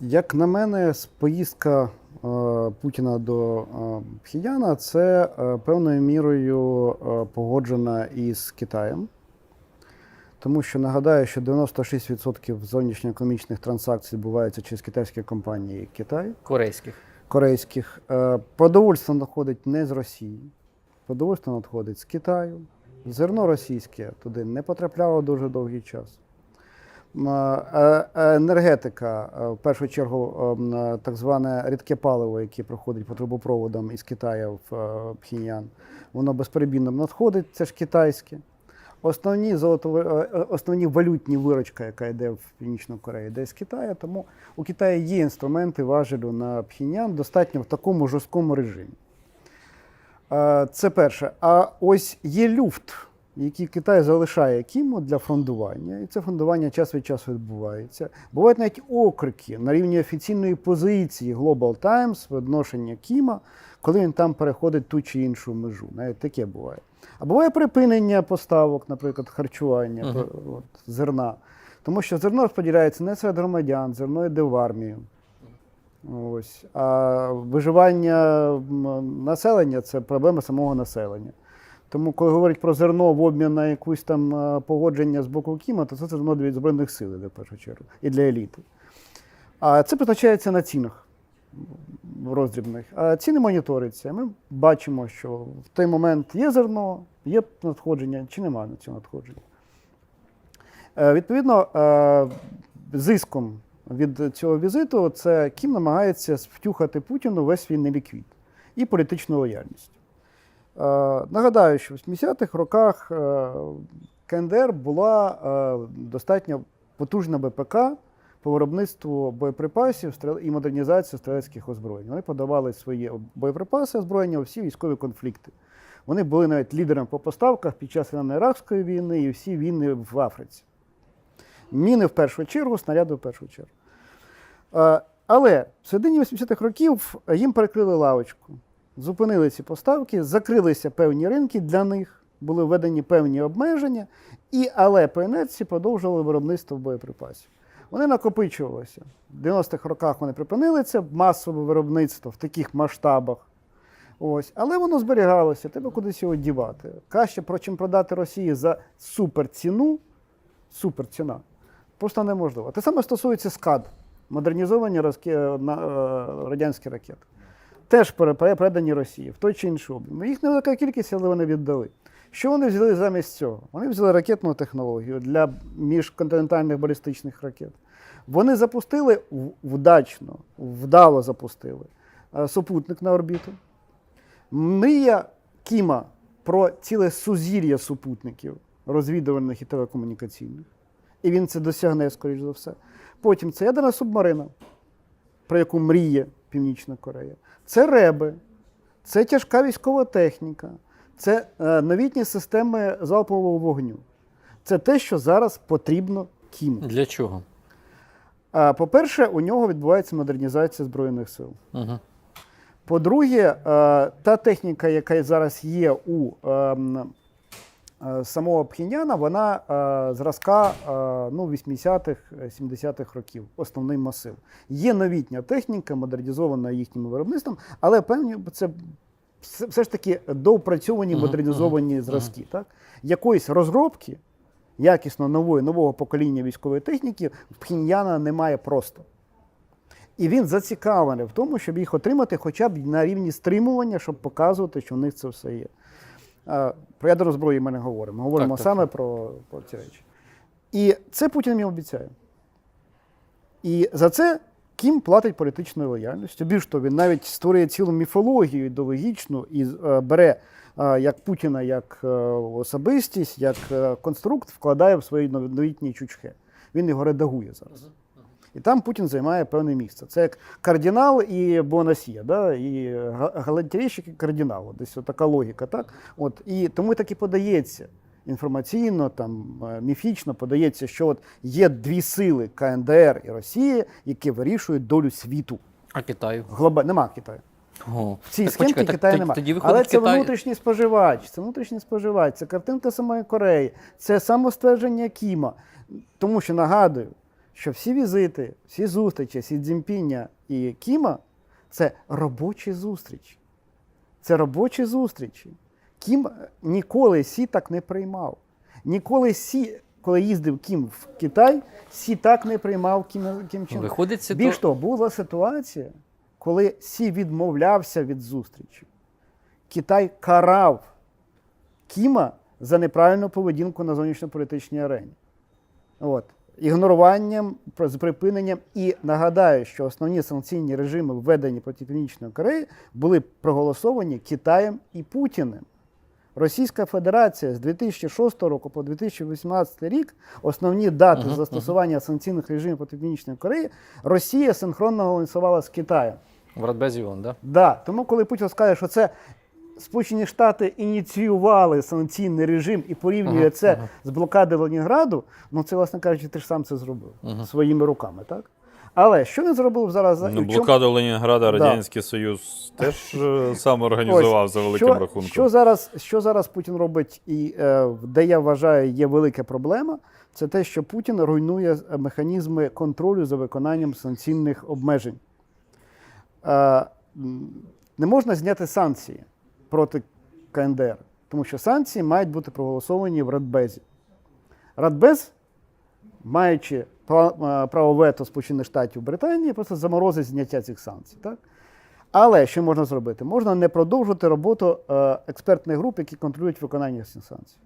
Як на мене, поїздка е, Путіна до е, Пхіяна це е, певною мірою погоджена із Китаєм. Тому що нагадаю, що 96% зовнішньоекономічних транзакцій відбуваються через китайські компанії Китай, Корейських. корейських. Продовольство надходить не з Росії, продовольство надходить з Китаю. Зерно російське туди не потрапляло дуже довгий час. Е, е, Енергетика, е, в першу чергу, ем, так зване рідке паливо, яке проходить по трубопроводам із Китаю в Пхеньян, воно безперебійно надходить, це ж китайське. Основні, золото, е, основні валютні виручка, яка йде в Північну Корею, йде з Китаю, тому у Китаї є інструменти важелю на Пхеньян достатньо в такому жорсткому режимі. Це перше. А ось є люфт, який Китай залишає Кіму для фондування, і це фондування час від часу відбувається. Бувають навіть окрики на рівні офіційної позиції Global Times відношення Кіма, коли він там переходить ту чи іншу межу. Навіть таке буває. А буває припинення поставок, наприклад, харчування Мгм. то- от, зерна. Тому що зерно розподіляється не серед громадян, зерно йде в армію. Ось. А виживання населення це проблема самого населення. Тому, коли говорять про зерно в обмін на якусь там е, погодження з боку Кіма, то це зерно від Збройних сил в першу чергу, і для еліти. А це позначається на цінах роздрібних. А ціни моніторяться. Ми бачимо, що в той момент є зерно, є надходження чи немає на цього надходження. Е, Відповідно, е, зиском від цього візиту це Кім намагається втюхати Путіну весь свій неліквід і політичну лояльність. Е, Нагадаю, що в 80-х роках е, КНДР була е, достатньо потужна БПК по виробництву боєприпасів і модернізацію стрілецьких озброєнь. Вони подавали свої боєприпаси озброєння у всі військові конфлікти. Вони були навіть лідером по поставках під час Ірано-Іракської війни і всі війни в Африці. Міни в першу чергу, снаряди в першу чергу. Але в середині 80-х років їм перекрили лавочку, зупинили ці поставки, закрилися певні ринки для них, були введені певні обмеження, і, але по інерції продовжували виробництво боєприпасів. Вони накопичувалися. В 90-х роках вони припинили це масове виробництво в таких масштабах. Ось. Але воно зберігалося, треба кудись його дівати. Краще, про чим продати Росії за суперціну, суперціна, просто неможливо. Те саме стосується СКАД, модернізовані е, радянські ракети. Теж пере- пере- передані Росії в той чи інший об'єм. Їх невелика кількість, але вони віддали. Що вони взяли замість цього? Вони взяли ракетну технологію для міжконтинентальних балістичних ракет. Вони запустили вдачно, вдало запустили е, супутник на орбіту. Мрія Кіма про ціле сузір'я супутників розвідувальних і телекомунікаційних. І він це досягне, скоріш за все. Потім це ядерна субмарина, про яку мріє Північна Корея. Це реби, це тяжка військова техніка, це е, новітні системи залпового вогню. Це те, що зараз потрібно Кіму. Для чого? По-перше, у нього відбувається модернізація Збройних сил. Угу. По-друге, е, та техніка, яка зараз є у ем, самого Пхеньяна, вона е, зразка е, ну, 80-х, 70-х років, основний масив. Є новітня техніка, модернізована їхнім виробництвом, але певні це все ж таки доопрацьовані модернізовані зразки. Так? Якоїсь розробки, якісно нової, нового покоління військової техніки в Пхеньяна немає просто. І він зацікавлений в тому, щоб їх отримати хоча б на рівні стримування, щоб показувати, що в них це все є. Про ядерну зброю ми не говоримо. Ми говоримо Так, так, саме Про, про ці речі. І це Путін їм обіцяє. І за це Кім платить політичною лояльністю. Більш того, він навіть створює цілу міфологію ідеологічну і е, бере е, як Путіна як е, особистість, як конструкт, вкладає в свої новітні чучхи. Він його редагує зараз. І там Путін займає певне місце. Це як кардинал і Бонасія, да? і га- галантерейщик і кардинал. Десь така логіка. Так? От, і тому так і подається інформаційно, там, е, міфічно подається, що от є дві сили КНДР і Росія, які вирішують долю світу. А Китаю? Глоба... Нема Китаю. О. В цій схемці так Китаю немає. Тоді Але це Китай... внутрішній споживач, це внутрішній споживач, це картинка самої Кореї, це самоствердження Кіма. Тому що нагадую, що всі візити, всі зустрічі Сі Цзіньпіня і Кіма це робочі зустрічі. Це робочі зустрічі. Кім ніколи Сі так не приймав. Ніколи Сі, коли їздив Кім в Китай, Сі так не приймав Кім, Кім Чен. Виходить, Більш то... того, була ситуація, коли Сі відмовлявся від зустрічі. Китай карав Кіма за неправильну поведінку на зовнішньополітичній арені. От. Ігноруванням, з припиненням. І нагадаю, що основні санкційні режими, введені проти Північної Кореї, були проголосовані Китаєм і Путіним. Російська Федерація з 2006 року по 2018 рік основні дати Мгм, застосування санкційних режимів проти Північної Кореї Росія синхронно голосувала з Китаєм. в Радбезі ООН, да? Да, тому коли Путін скаже, що це Сполучені Штати ініціювали санкційний режим і порівнює Ага, це ага. з блокади Ленінграду, ну це, власне кажучи, ти ж сам це зробив Ага. своїми руками, так? Але що він зробив зараз? Ну, блокаду Ленінграда Да. Радянський Союз теж е, сам організував Ось, за великим що, рахунком. Що зараз, що зараз Путін робить, і е, де я вважаю, є велика проблема, це те, що Путін руйнує е, механізми контролю за виконанням санкційних обмежень. Е, не можна зняти санкції проти КНДР, тому що санкції мають бути проголосовані в Радбезі. Радбез, маючи е, право вето Сполучених Штатів Британії, просто заморозить зняття цих санкцій. Так? Але що можна зробити? Можна не продовжувати роботу е, експертних груп, які контролюють виконання цих санкцій.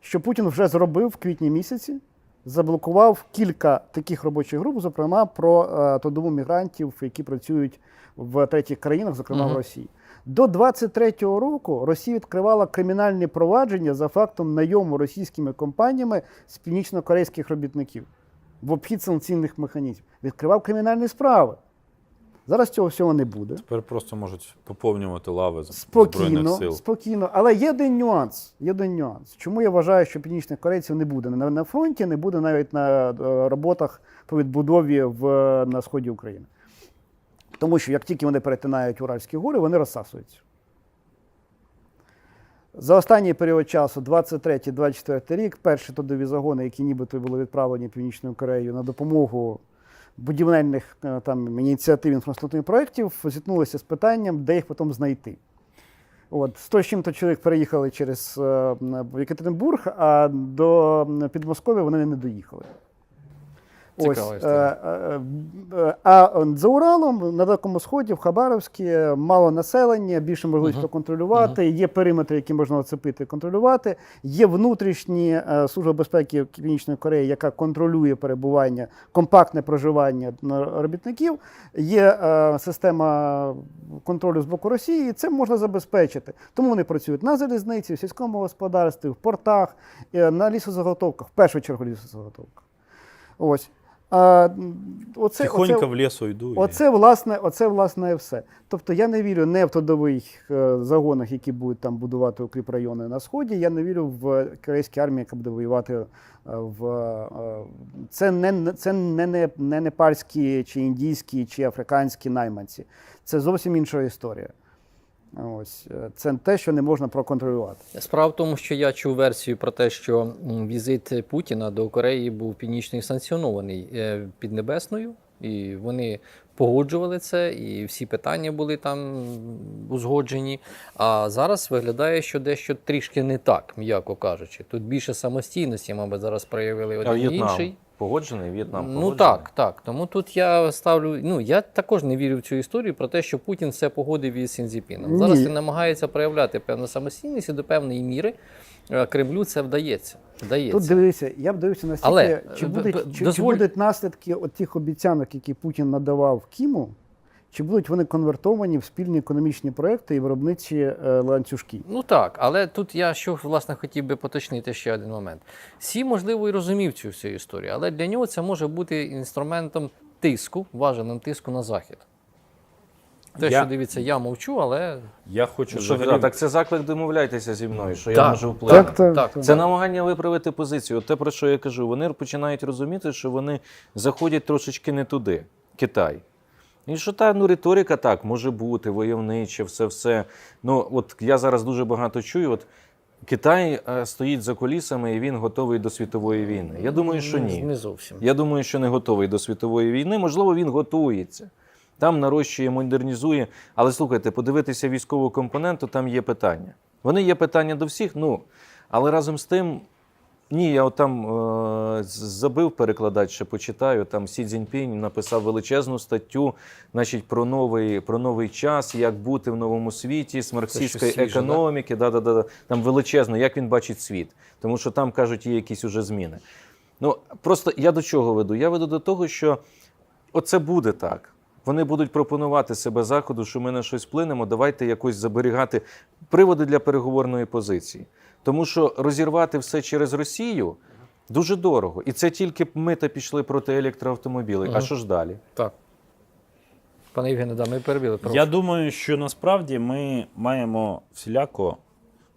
Що Путін вже зробив в квітні місяці, заблокував кілька таких робочих груп, зокрема про е, трудову мігрантів, які працюють в третіх країнах, зокрема в Росії. До 23-го року Росія відкривала кримінальні провадження за фактом найому російськими компаніями з північно-корейських робітників в обхід санкційних механізмів. Відкривав кримінальні справи. Зараз цього всього не буде. Тепер просто можуть поповнювати лави з- збройних сил. спокійно. Але є один нюанс. Є один нюанс. Чому я вважаю, що північних корейців не буде на, на фронті, не буде навіть на е, роботах по відбудові в, на сході України. Тому що як тільки вони перетинають Уральські гори, вони розсасуються. За останній період часу, 23-24 рік, перші трудові загони, які нібито були відправлені Північною Кореєю на допомогу будівельних е, там, ініціатив інфраструктурних проєктів, зіткнулися з питанням, де їх потім знайти. От, 100 з чим-то чоловік переїхали через Екатеринбург, а до Підмосков'я вони не доїхали. Цікава е, історія. е, е, а за Уралом на Далекому Сході, в Хабаровській, мало населення, більше можливість Мгм. проконтролювати, є периметри, які можна оцепити контролювати. Є внутрішні служба безпеки Північної Кореї, яка контролює перебування, компактне проживання робітників. Є система контролю з боку Росії, і це можна забезпечити. Тому вони працюють на залізниці, в сільському господарстві, в портах, на лісозаготовках, в першу чергу лісозаготовках. Ось. А, оце, Тихонько оце, в лісу йду. Оце власне, оце власне і все. Тобто я не вірю не в трудових е, загонах, які будуть там будувати укріп райони на сході. Я не вірю в корейській армії, яка буде воювати е, в е, це не це не, не, не непальські чи індійські чи африканські найманці. Це зовсім інша історія. Ось е, це те, що не можна проконтролювати. Справа в тому, що я чув версію про те, що візит Путіна до Кореї був північний санкціонований е, Піднебесною, і вони погоджували це, і всі питання були там узгоджені. А зараз виглядає, що дещо трішки не так, м'яко кажучи. Тут більше самостійності, мабуть, зараз проявили один інший. Погоджений? В'єтнам Ну так, так. Тому тут я ставлю. Ну я також не вірю в цю історію про те, що Путін все погодив із Сінзіпіном. Зараз він намагається проявляти певну самостійність і до певної міри е, Кремлю це вдається. вдається. Тут дивися, я б дивився настільки, Але, чи, б- будуть, б- чи, чи дозволь- будуть наслідки от тих обіцянок, які Путін надавав Кіму, чи будуть вони конвертовані в спільні економічні проекти і виробничі е, ланцюжки? Ну так, але тут я що власне хотів би поточнити ще один момент. Сі, можливо, і розумів цю всю історію, але для нього це може бути інструментом тиску, важеним тиску на захід. Те, Я- що дивіться, я мовчу, але Я хочу Ну, що, взагалі... так це заклик домовляйтеся зі мною, що я можу впливати. Так, так, так, так. Це намагання виправити позицію. Те, про що я кажу, вони починають розуміти, що вони заходять трошечки не туди, Китай. І що та ну, риторика так може бути, войовнича, все все. Ну, от я зараз дуже багато чую. От Китай е, стоїть за колісами і він готовий до світової війни. Я думаю, що ні. Не зовсім. Я думаю, що не готовий до світової війни. Можливо, він готується. Там нарощує, модернізує. Але слухайте, подивитися військову компоненту, там є питання. Вони є питання до всіх, ну але разом з тим. Ні, я от там е, забив перекладач, ще почитаю. Там Сі Цзіньпінь написав величезну статтю, значить, про новий, про новий час, як бути в новому світі, з марксистської економіки. Да? Да, да, да. Там величезно, як він бачить світ. Тому що там кажуть, є якісь уже зміни. Ну просто я до чого веду? Я веду до того, що оце буде так. Вони будуть пропонувати себе заходу, що ми на щось вплинемо. Давайте якось заберігати приводи для переговорної позиції. Тому що розірвати все через Росію дуже дорого. І це тільки ми та пішли проти електроавтомобілей. А що ж далі? Так. Пане Євгене, да, ми перебили. прошу. Я думаю, що насправді ми маємо всіляко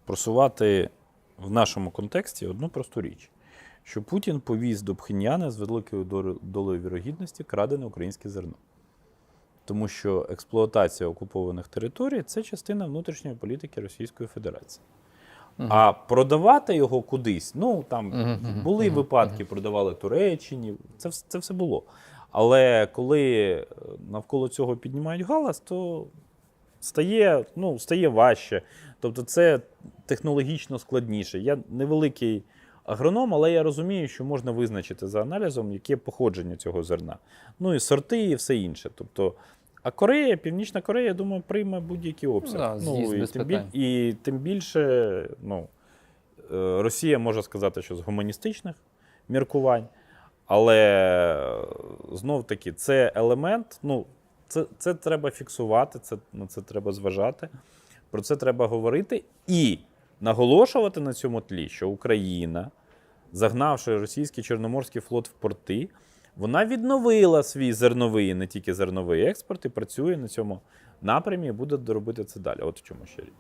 просувати в нашому контексті одну просту річ: що Путін повіз до Пхеньяна з великою долею- долею вірогідності крадене українське зерно. Тому що експлуатація окупованих територій це частина внутрішньої політики Російської Федерації. А продавати його кудись, ну там Мгм, мгм, були мгм, випадки, продавали Туреччині, це, це все було. Але коли е, навколо цього піднімають галас, то стає, ну, стає важче. Тобто це технологічно складніше. Я невеликий агроном, але я розумію, що можна визначити за аналізом, яке походження цього зерна. Ну і сорти, і все інше. Тобто, а Корея, Північна Корея, я думаю, прийме будь-який обсяг. Да, з'їзд і, без тим біль... і тим більше, ну, е, Росія може сказати, що з гуманістичних міркувань. Але знов таки, це елемент. Ну, це, це треба фіксувати, це, на це треба зважати. Про це треба говорити і наголошувати на цьому тлі, що Україна, загнавши російський Чорноморський флот в порти, вона відновила свій зерновий, не тільки зерновий експорт, і працює на цьому напрямі і буде доробити це далі. От в чому ще річ.